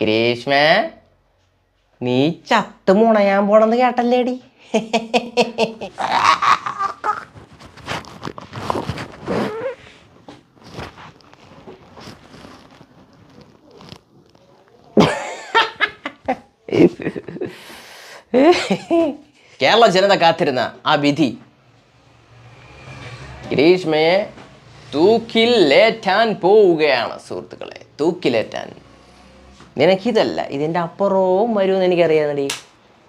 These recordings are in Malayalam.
ഗ്രീഷ്മ നീ ചത്ത് മുണയാൻ പോണെന്ന് കേട്ടല്ലേടി. കേരള ജനത കാത്തിരുന്ന ആ വിധി. ഗ്രീഷ്മയെ തൂക്കിലേറ്റാൻ പോവുകയാണ് സുഹൃത്തുക്കളെ തൂക്കിലേറ്റാൻ. നിനക്കിതല്ല ഇതിന്റെ അപ്പുറവും വരുമെന്ന് എനിക്കറിയാമെന്നടി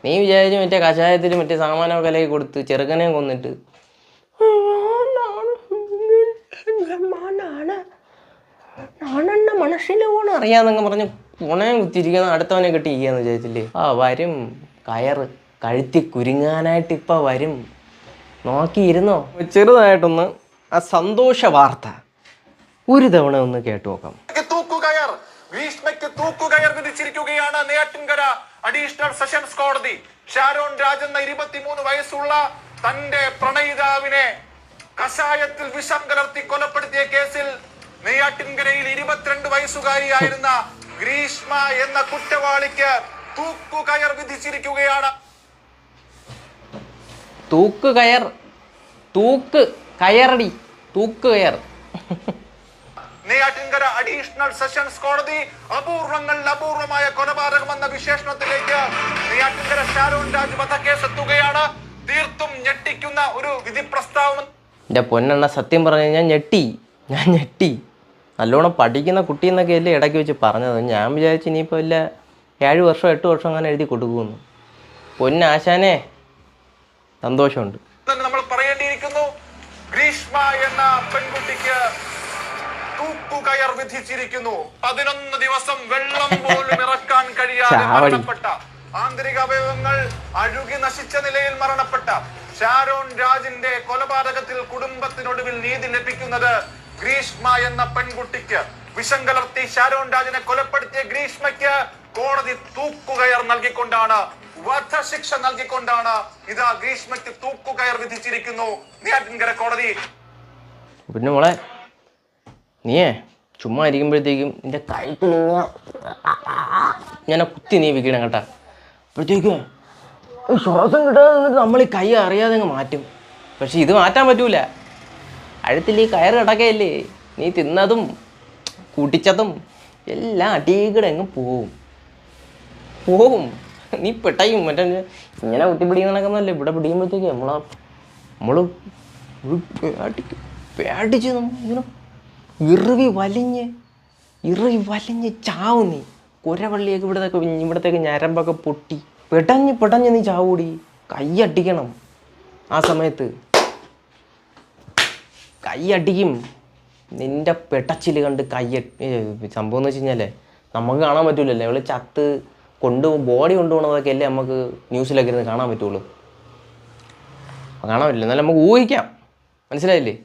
നീ വിചാരിച്ചു മറ്റേ കഷായത്തിൽ മറ്റേ സാമാനമൊക്കെ കലക്കി കൊടുത്ത് ചെറുക്കനെ കൊന്നിട്ട്. മനസ്സിൽ പോണം. അറിയാന്നങ്ങ് പറഞ്ഞ് പുണയം കുത്തിരിക്കുന്ന അടുത്തവനെ കെട്ടിയിരിക്കാന്ന് വിചാരിച്ചില്ലേ? ആ വരും. കയറ് കഴുത്തി കുരുങ്ങാനായിട്ട് ഇപ്പം വരും. നോക്കിയിരുന്നോ? ചെറുതായിട്ടൊന്ന് ആ സന്തോഷ വാർത്ത ഒരു തവണ ഒന്ന് കേട്ടു നോക്കാം. തൂക്കുകയർ വിധിച്ചിരിക്കുകയാണ് നെയ്യാറ്റിൻകര അഡീഷണൽ സെഷൻസ് കോടതി. ഷാരോൺ രാജ് എന്ന ഇരുപത്തിമൂന്ന് വയസ്സുള്ള തന്റെ പ്രണയിതാവിനെ കഷായത്തിൽ വിഷം കലർത്തി കൊലപ്പെടുത്തിയ കേസിൽ നെയ്യാറ്റിൻകരയിൽ ഇരുപത്തിരണ്ട് വയസ്സുകാരിയായിരുന്ന ഗ്രീഷ്മ എന്ന കുറ്റവാളിക്ക് തൂക്കുകയർ വിധിച്ചിരിക്കുകയാണ്. തൂക്ക് കയർ തൂക്ക് കയറടി തൂക്ക് കയർ നെയ്യാറ്റിൻകര അഡീഷണൽ സെഷൻസ് കോടതി അപൂർവങ്ങളിൽ അപൂർവമായ കൊലപാതകം എന്ന വിശേഷണത്തിലേക്ക് നെയ്യാറ്റിൻകര ഷാരോൺ രാജ് വധക്കേസ് എത്തുകയാണ് തീർത്തും ഞെട്ടിക്കുന്ന ഒരു വിധി പ്രസ്താവന എന്റെ പൊന്നെണ്ണ സത്യം പറഞ്ഞു ഞാൻ ഞെട്ടി. ഞാൻ ഞെട്ടി. നല്ലോണം പഠിക്കുന്ന കുട്ടി എന്നൊക്കെ അല്ലേ ഇടയ്ക്ക് വെച്ച് പറഞ്ഞത്. ഞാൻ വിചാരിച്ചു ഇനിയിപ്പോൾ ഇല്ല ഏഴ് വർഷം എട്ട് വർഷം അങ്ങനെ എഴുതി കൊടുക്കുമെന്ന്. പൊന്നാശാനേ സന്തോഷമുണ്ട്. നമ്മൾ പറയേണ്ടിയിരിക്കുന്നു ഗ്രീഷ്മ എന്ന പെൺകുട്ടിക്ക് തൂക്കുകയർ വിധിച്ചിരിക്കുന്നു. പതിനൊന്ന് ദിവസം വെള്ളം പോലും ഇറക്കാൻ കഴിയാതെ മരണപ്പെട്ട ആന്തരിക അവയവങ്ങൾ അഴുകി നശിച്ച നിലയിൽ മരണപ്പെട്ട ഷാരോൺ രാജിന്റെ കൊലപാതകത്തിൽ കുടുംബത്തിനൊടുവിൽ നീതി ലഭിക്കുന്നത് ഗ്രീഷ്മ എന്ന പെൺകുട്ടിക്ക്. വിഷം കലർത്തി ഷാരോൺ രാജിനെ കൊലപ്പെടുത്തിയ ഗ്രീഷ്മയ്ക്ക് കോടതി തൂക്കുകയർ നൽകിക്കൊണ്ടാണ് വധശിക്ഷ നൽകിക്കൊണ്ടാണ് ഇതാ ഗ്രീഷ്മയ്ക്ക് തൂക്കുകയർ വിധിച്ചിരിക്കുന്നു. നെയ്യാറ്റിൻകര കോടതി. പിന്നെ മോളെ നീയേ ചുമ്മാ ഇരിക്കുമ്പോഴത്തേക്കും നിന്റെ കഴുത്തിൽ ഞാൻ കുത്തി നീ വിൽക്കണം കേട്ടാ. അപ്പോഴത്തേക്കും ശ്വാസം കിട്ടാതെ നിന്നിട്ട് നമ്മൾ ഈ കൈ അറിയാതെ അങ്ങ് മാറ്റും. പക്ഷെ ഇത് മാറ്റാൻ പറ്റൂല. അഴുത്തിൽ ഈ കയറ് കിടക്കയല്ലേ. നീ തിന്നതും കൂട്ടിച്ചതും എല്ലാം അടികൂടെ അങ്ങ് പോവും. പോവും. നീ പെട്ടയും മറ്റേ ഇങ്ങനെ കുത്തി പിടിക്കുന്നതൊക്കെ ഇവിടെ പിടിക്കുമ്പോഴത്തേക്ക് നമ്മളാ നമ്മൾ പേടിച്ച് നമ്മൾ ഇങ്ങനെ ഇറുകി വലിഞ്ഞ് ഇറവി വലിഞ്ഞ് ചാവും നീ. കുരവള്ളിയൊക്കെ ഇവിടത്തേക്ക് ഇവിടത്തേക്ക് ഞരമ്പൊക്കെ പൊട്ടി. പെടഞ്ഞ് പെടഞ്ഞ് നീ ചാവൂടി. കൈയടിക്കണം ആ സമയത്ത്. കൈയടിക്കും നിന്റെ പെട്ടച്ചിൽ കണ്ട് കയ്യ സംഭവം എന്ന് വെച്ച് കഴിഞ്ഞാലേ നമുക്ക് കാണാൻ പറ്റൂലല്ലോ. ഇവൾ ചത്ത് കൊണ്ടു ബോഡി കൊണ്ടുപോകണതൊക്കെ അല്ലേ നമുക്ക് ന്യൂസിലൊക്കെ ഇരുന്ന് കാണാൻ പറ്റുള്ളൂ. കാണാൻ പറ്റില്ല. എന്നാലും നമുക്ക് ഊഹിക്കാം. മനസ്സിലായില്ലേ?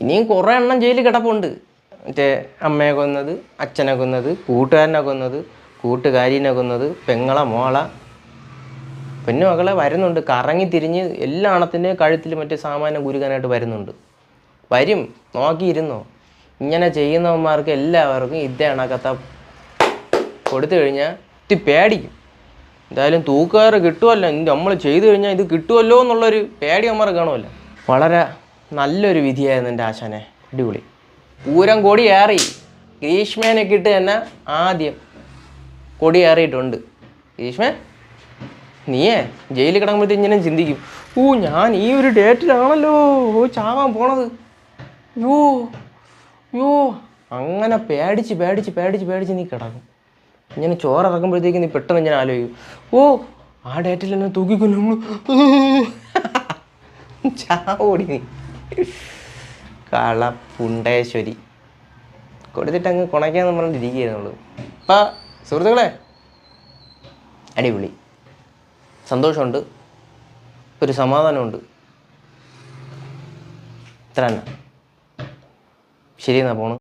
ഇനിയും കുറേ എണ്ണം ജയിലിൽ കിടപ്പുണ്ട്. മറ്റേ അമ്മയെ കൊന്നത് അച്ഛനെ കൊന്നത് കൂട്ടുകാരനെ കൊന്നത് കൂട്ടുകാരിനെ കൊന്നത് പെങ്ങളെ മോള. പെണ്ണു മകളെ വരുന്നുണ്ട്. കറങ്ങി തിരിഞ്ഞ് എല്ലാ അണത്തിന്റെയും കഴുത്തിൽ മറ്റേ സാമാന്യം കുരുക്കാനായിട്ട് വരുന്നുണ്ട്. വരും. നോക്കിയിരുന്നോ? ഇങ്ങനെ ചെയ്യുന്നവന്മാർക്ക് എല്ലാവർക്കും ഇതേ അണക്കത്ത കൊടുത്തു കഴിഞ്ഞാൽ ഇത്തി പേടിക്കും. എന്തായാലും തൂക്കുകാർ കിട്ടുമല്ലോ നമ്മൾ ചെയ്തു കഴിഞ്ഞാൽ ഇത് കിട്ടുമല്ലോ എന്നുള്ളൊരു പേടി അമ്മമാർ കാണുമല്ലോ വളരെ നല്ലൊരു വിധിയായിരുന്നു എന്റെ ആശാനെ. അടിപൊളി. പൂരം കൊടിയേറി ഗ്രീഷ്മേനെ കിട്ട് തന്നെ ആദ്യം കൊടിയേറിയിട്ടുണ്ട് ഗ്രീഷ്മൻ ഗ്രീഷ്മ നീയേ ജയിലിൽ കിടക്കുമ്പോഴത്തേ ഇങ്ങനെ ചിന്തിക്കും. ഓ ഞാൻ ഈ ഒരു ഡേറ്റിലാണല്ലോ ഓ ചാവാൻ പോണത്. യോ യോ അങ്ങനെ പേടിച്ച് പേടിച്ച് പേടിച്ച് പേടിച്ച് നീ കിടക്കും. ഇങ്ങനെ ചോറ് ഇറക്കുമ്പോഴത്തേക്ക് നീ പെട്ടെന്ന് ഞാൻ ആലോചിക്കും. ഓ ആ ഡേറ്റിൽ എന്നെ തൂക്കിക്കൊല്ലും ചാവോടി നീ. കള പുണ്ടേശ്വരി. കൊടുത്തിട്ട് അങ്ങ് കുണയ്ക്കാന്ന് പറഞ്ഞിരിക്കുകയായിരുന്നുള്ളൂ അപ്പം സുഹൃത്തുക്കളെ അടിപൊളി. സന്തോഷമുണ്ട്. ഒരു സമാധാനമുണ്ട്. ഇത്ര തന്നെ. ശരി എന്നാ പോണ്.